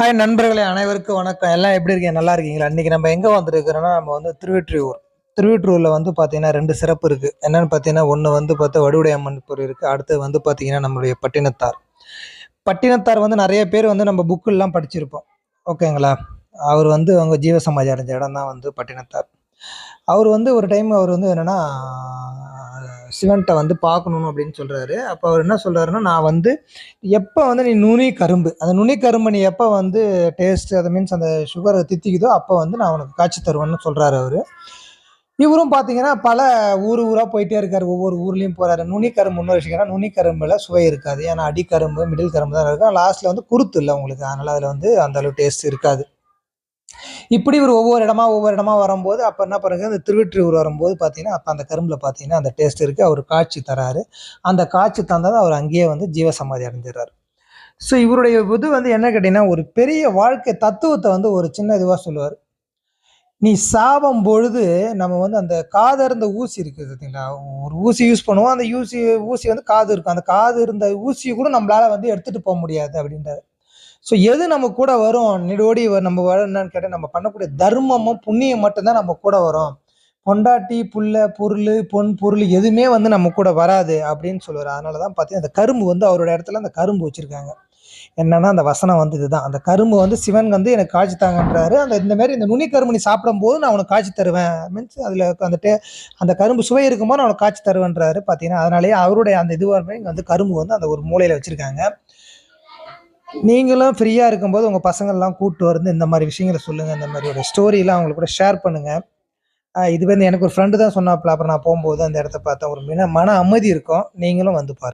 Hi நண்பர்களே அனைவருக்கும் வணக்கம். எல்லாம் எப்படி இருக்கீங்க? நல்லா இருக்கீங்களா? இன்றைக்கி நம்ம எங்கே வந்திருக்கிறோன்னா நம்ம வந்து திருவெற்றியூர். திருவெற்றியூரில் வந்து பார்த்தீங்கன்னா ரெண்டு சிறப்பு இருக்குது என்னென்னு பார்த்தீங்கன்னா ஒன்று வந்து பார்த்தா வடுவுடைய அம்மன் பொருள் இருக்குது அடுத்து வந்து பார்த்தீங்கன்னா நம்மளுடைய பட்டினத்தார். பட்டினத்தார் வந்து நிறைய பேர் வந்து நம்ம புக்கெல்லாம் படிச்சிருப்போம். ஓகேங்களா? அவர் வந்து அவங்க ஜீவ சமாஜம் அடைஞ்ச இடம் தான் வந்து பட்டினத்தார். அவர் வந்து ஒரு டைம் அவர் வந்து என்னென்னா சிவன்கிட்ட வந்து பார்க்கணும் அப்படின்னு சொல்கிறாரு அப்போ அவர் என்ன சொல்கிறாருன்னா நான் வந்து எப்போ வந்து நீ நுனி கரும்பு அந்த நுனி கரும்பு நீ எப்போ வந்து டேஸ்ட் அதை மீன்ஸ் அந்த சுகரை தித்திக்குதோ அப்போ வந்து நான் உனக்கு காய்ச்சி தருவேன்னு சொல்கிறாரு அவர். இவரும் பார்த்தீங்கன்னா பல ஊர் ஊராக போயிட்டே இருக்காரு. ஒவ்வொரு ஊர்லேயும் போகிறாரு நுனி கரும்பு இன்னொரு விஷயம் நுனி கரும்புல சுவை இருக்காது. ஏன்னா அடிக்கரும்பு மிடில் கரும்பு தான் இருக்கும். லாஸ்ட்டில் வந்து குருத்து இல்லை உங்களுக்கு அதனால் அதில் வந்து அந்த அளவு டேஸ்ட் இருக்காது. இப்படி இவர் ஒவ்வொரு இடமா ஒவ்வொரு இடமா வரும்போது அப்போ என்ன பண்ணுறது அந்த திருவெற்றியூர் வரும்போது பார்த்தீங்கன்னா அப்போ அந்த கரும்பில் பார்த்தீங்கன்னா அந்த டேஸ்ட் இருக்குது அவர் காட்சி தராரு. அந்த காட்சி தந்தது அவர் அங்கேயே வந்து ஜீவசமாதி அடைஞ்சிடறாரு. ஸோ இவருடைய இது வந்து என்ன கேட்டிங்கன்னா ஒரு பெரிய வாழ்க்கை தத்துவத்தை வந்து ஒரு சின்ன இதுவாக சொல்லுவார். நீ சாபம் பொழுது நம்ம வந்து அந்த காது இருந்த ஊசி இருக்குது பார்த்தீங்களா? ஒரு ஊசி யூஸ் பண்ணுவோம். அந்த ஊசி ஊசி வந்து காது இருக்கும். அந்த காது இருந்த ஊசியை கூட நம்மளால் வந்து எடுத்துகிட்டு போக முடியாது அப்படின்றாரு. ஸோ எது நம்ம கூட வரும்? நிடோடி வ- நம்ம வர என்னன்னு கேட்டால் நம்ம பண்ணக்கூடிய தர்மமும் புண்ணியம் மட்டும்தான் நம்ம கூட வரும். பொண்டாட்டி புள்ள பொருள் பொன் பொருள் எதுவுமே வந்து நம்ம கூட வராது அப்படின்னு சொல்லுவார். அதனால தான் பார்த்தீங்கன்னா அந்த கரும்பு வந்து அவரோட இடத்துல அந்த கரும்பு வச்சுருக்காங்க. என்னன்னா அந்த வசனம் வந்து இதுதான். அந்த கரும்பு வந்து சிவன் வந்து எனக்கு காய்ச்சி தாங்கன்றாரு. அந்த இந்த மாதிரி இந்த நுனி கரும்பு நீ சாப்பிடும்போது நான் உனக்கு காய்ச்சி தருவேன். மீன்ஸ் அதில் அந்த டே அந்த கரும்பு சுவை இருக்கும்போது நான் உனக்கு காய்ச்சி தருவேன்றாரு பார்த்தீங்கன்னா அதனாலேயே அவருடைய அந்த இதுவாக இங்கே வந்து கரும்பு வந்து அந்த ஒரு மூலையில் வச்சுருக்காங்க. நீங்களும் ஃப்ரீயாக இருக்கும்போது உங்கள் பசங்கள்லாம் கூப்பிட்டு வந்து இந்த மாதிரி விஷயங்களை சொல்லுங்கள் இந்த மாதிரி ஒரு ஸ்டோரிலாம் அவங்களுக்கு கூட ஷேர் பண்ணுங்கள் இது வந்து எனக்கு ஒரு ஃப்ரெண்டு தான் சொன்னாப்புல அப்புறம் நான் போகும்போது அந்த இடத்த பார்த்தா ஒரு மின மன அமைதி இருக்கும். நீங்களும் வந்து பாருங்கள்